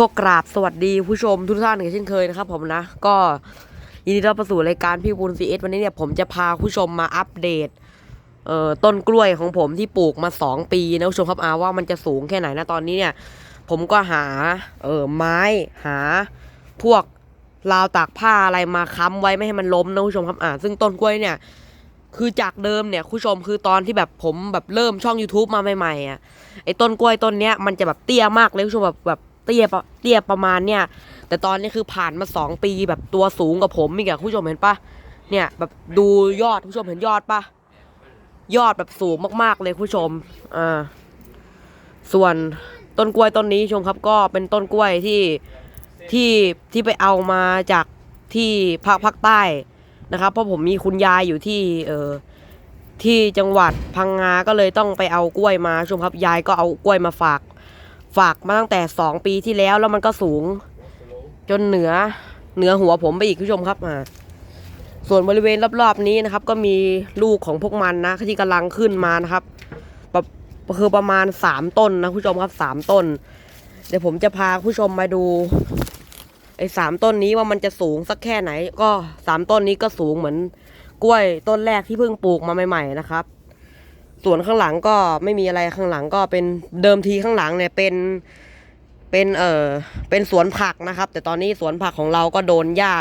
ก็กราบสวัสดีผู้ชมทุกท่านกันเช่นเคยนะครับผมนะ ก็ยินดีต้อนรับสู่รายการพี่บุญซีเอสวันนี้เนี่ยผมจะพาผู้ชมมาอัปเดตเอ่อต้นกล้วยของผมที่ปลูกมา 2 ปีนะผู้ชมครับอาว่ามันจะสูงแค่ไหนนะตอนนี้เนี่ย ผมก็หาเออไม้หาพวกราวตากผ้าอะไรมาค้ำไว้ไม่ให้มันล้มนะผู้ชมครับอ่าซึ่งต้นกล้วยเนี่ย คือจากเดิมเนี่ยผู้ชมคือตอนที่แบบผมแบบเริ่มช่อง YouTube มาใหม่ๆอะไอ้ต้นกล้วยต้นเนี้ยมันจะแบบเตี้ยมากเลยผู้ชมแบบแบบ เตี้ยปะเตี้ยประมาณเนี่ย แต่ตอนนี้คือผ่านมาสองปีแบบตัวสูงกว่าผมอีกอะคุณผู้ชมเห็นปะเนี่ยแบบดูยอดคุณผู้ชมเห็นยอดปะยอดแบบสูงมาก ๆ เลยคุณผู้ชมอ่าส่วนต้นกล้วยต้นนี้ชมครับ ก็เป็นต้นกล้วยที่ที่ที่ไปเอามาจากที่ภาคภาคใต้นะครับ เพราะผมมีคุณยายอยู่ที่เออที่จังหวัดพังงา ก็เลยต้องไปเอากล้วยมาชมครับ ยายก็เอากล้วยมาฝาก ฝากมาตั้งแต่สองปีที่แล้วแล้วมันก็สูง จนเหนือเหนือหัวผมไปอีกผู้ชมครับอ่าส่วนบริเวณรอบๆนี้นะครับ ก็มีลูกของพวกมันนะที่กำลังขึ้นมานะครับประคือประมาณสามต้นนะผู้ชมครับสามต้น เดี๋ยวผมจะพาผู้ชมมาดูไอ้สามต้นนี้ว่ามันจะสูงสักแค่ไหน ก็สามต้นนี้ก็สูงเหมือน กล้วยต้นแรกที่เพิ่งปลูกมาใหม่ ๆ นะครับ ส่วนข้างหลังก็ไม่มีอะไรข้างหลังก็เป็นเดิมทีข้างหลังเนี่ยเป็นเป็นเออเป็นสวนผักนะครับ แต่ตอนนี้สวนผักของเราก็โดนหญ้า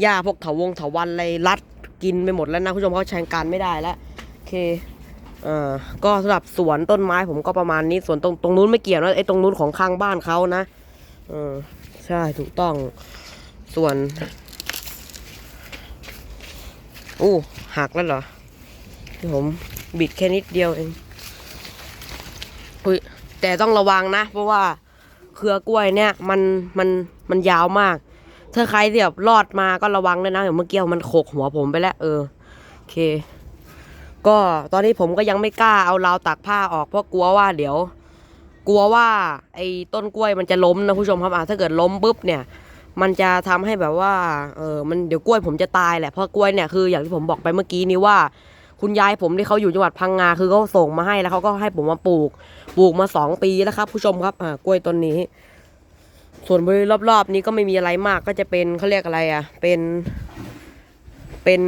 หญ้าพวกเถาวงเถาวันอะไรรัดกินไปหมดแล้วนะคุณผู้ชมเขาใช้การไม่ได้แล้วโอเคเอ่อก็สำหรับสวนต้นไม้ผมก็ประมาณนี้ส่วนตรงตรงนู้นไม่เกี่ยวนะไอ้ตรงนู้นของข้างบ้านเขานะเออใช่ถูกต้องส่วนอู้หักแล้วเหรอที่ผม บิดแค่นิดเดียวเองอุ้ยแต่ต้องระวังนะ เพราะว่าเครือกล้วยเนี่ยมันมันมันยาวมาก ถ้าใครที่แบบรอดมาก็ระวังเลยนะอย่างเมื่อกี้มันโขกหัวผมไปแล้วเออโอเค ก็ตอนนี้ผมก็ยังไม่กล้าเอาราวตากผ้าออกเพราะกลัวว่าเดี๋ยว กลัวว่า ไอ้ต้นกล้วยมันจะล้มนะผู้ชมครับอะถ้าเกิดล้มปุ๊บเนี่ย มันจะทำให้แบบว่าเออมันเดี๋ยวกล้วยผมจะตายแหละเพราะกล้วยเนี่ยคืออย่างที่ผมบอกไปเมื่อกี้นี้ว่า คุณยายผมที่เขาอยู่จังหวัดพังงาคือเขาส่งมาให้แล้วเขาก็ให้ผมมาปลูก ปลูกมาสองปีแล้วครับ ผู้ชมครับอ่ากล้วยต้นนี้ ส่วนบริเวณรอบๆ นี้ก็ไม่มีอะไรมากก็จะเป็นเขาเรียกอะไรอะ เป็นเป็น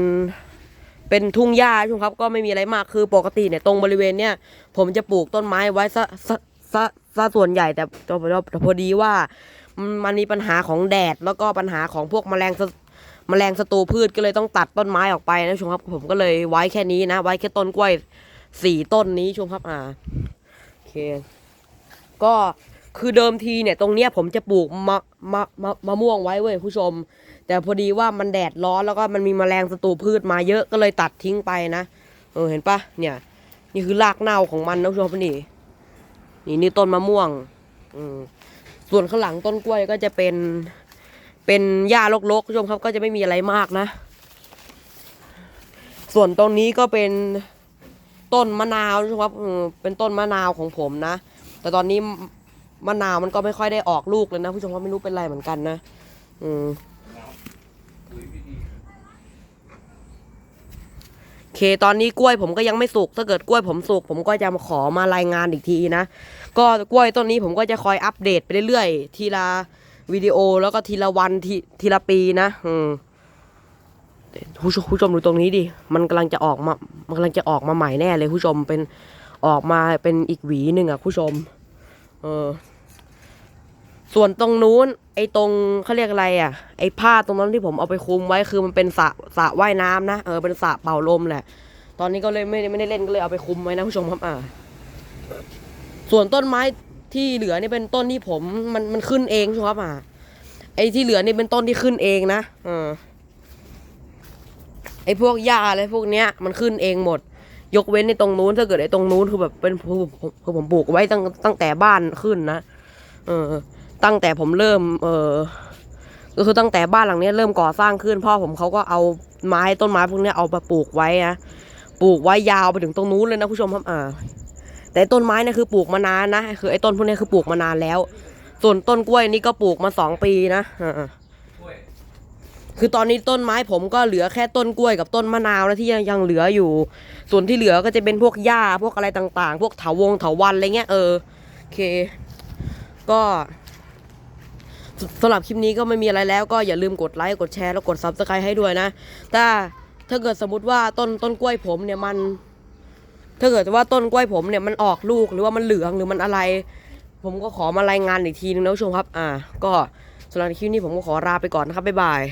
เป็นทุ่งหญ้าช่วงครับ ก็ไม่มีอะไรมากคือปกติเนี่ยตรงบริเวณเนี้ยผมจะปลูกต้นไม้ไว้ซะซะซะซะส่วนใหญ่แต่แต่แต่พอดีว่ามันมันมีปัญหาของแดดแล้วก็ปัญหาของพวกแมลง สแมลงศัตรูพืชก็เลยต้องตัดต้นไม้ออกไปนะช่วงครับ ผมก็เลยไว้แค่นี้นะ ไว้แค่ต้นกล้วยสี่ต้นนี้ช่วงครับอ่าโอเค ก็คือเดิมทีเนี่ยตรงเนี้ยผมจะปลูกมะมะมะมะม่วงไว้เว้ยผู้ชม แต่พอดีว่ามันแดดร้อนแล้วก็มันมีแมลงศัตรูพืชมาเยอะก็เลยตัดทิ้งไปนะเออเห็นปะเนี่ย นี่คือรากเน่าของมันนะผู้ชมนี่นี่นี่ต้นมะม่วง อืมส่วนข้างหลังต้นกล้วยก็จะเป็น เป็นหญ้ารกๆผู้ชมครับก็จะไม่มีอะไรมากนะ ส่วนตรงนี้ก็เป็นต้นมะนาวนะครับเป็นต้นมะนาวของผมนะ แต่ตอนนี้มะนาวมันก็ไม่ค่อยได้ออกลูกเลยนะผู้ชมก็ไม่รู้เป็นไรเหมือนกันนะ อืมโอเคตอนนี้กล้วยผมก็ยังไม่สุกถ้าเกิดกล้วยผมสุกผมก็จะมาขอมารายงานอีกทีนะ ก็กล้วยต้นนี้ผมก็จะคอยอัปเดตไปเรื่อยๆทีละ วิดีโอแล้วก็ทีละวันทีทีละปีนะอืมผู้ชมผู้ชมดูตรงนี้ดิมันกำลังจะออกมามันกำลังจะออกมาใหม่แน่เลยผู้ชมเป็นออกมาเป็นอีกหวีหนึ่งอะผู้ชม เออ ส่วนตรงนู้น ไอ้ตรงเขาเรียกอะไร อะ ไอ้ผ้าตรงนั้นที่ผมเอาไปคลุมไว้คือมันเป็นสระสระว่ายน้ำนะเออเป็นสระเป่าลมแหละ ตอนนี้ก็เลยไม่ได้ไม่ได้เล่นก็เลยเอาไปคลุมไว้นะผู้ชมครับอ่าส่วนต้นไม้ ที่เหลือนี่เป็นต้นที่ผมมันมันขึ้นเองใช่ไหมครับอ่าไอ้ที่เหลือนี่เป็นต้นที่ขึ้นเองนะเออไอ้พวกหญ้าอะไรพวกเนี้ยมันขึ้นเองหมด ยกเว้นในตรงนู้นถ้าเกิดไอ้ตรงนู้นคือแบบเป็นคือผมคือผมปลูกไว้ตั้งตั้งแต่บ้านขึ้นนะเออ ตั้งแต่ผมเริ่ม เออก็คือตั้งแต่บ้านหลังเนี้ยเริ่มก่อสร้างขึ้นพ่อผมเขาก็เอาไม้ต้นไม้พวกเนี้ยเอามาปลูกไว้นะปลูกไว้ยาวไปถึงตรงนู้นเลยนะผู้ชมครับอ่า แต่ต้นไม้นี่คือปลูกมานานนะคือไอ้ต้นพวกนี้คือปลูกมานานแล้ว ส่วนต้นกล้วยนี่ก็ปลูกมาสองปีนะคือตอนนี้ต้นไม้ผมก็เหลือแค่ต้นกล้วยกับต้นมะนาวนะที่ยังยังเหลืออยู่ ส่วนที่เหลือก็จะเป็นพวกหญ้าพวกอะไรต่างๆ พวกเถาวงเถาวันอะไรเงี้ยเออโอเค ก็สสำหรับคลิปนี้ก็ไม่มีอะไรแล้วก็อย่าลืมกดไลค์กดแชร์แล้วกด subscribe ให้ด้วยนะ ถ้าถ้าเกิดสมมติว่าต้นต้นกล้วยผมเนี่ยมัน ถ้าเกิดว่าต้นกล้วยผมเนี่ยมันออกลูกหรือว่ามันเหลืองหรือมันอะไร ผมก็ขอมารายงานอีกทีนึงนะผู้ชมครับ อ่า ก็สำหรับคลิปนี้ผมก็ขอลาไปก่อนนะครับบ๊ายบาย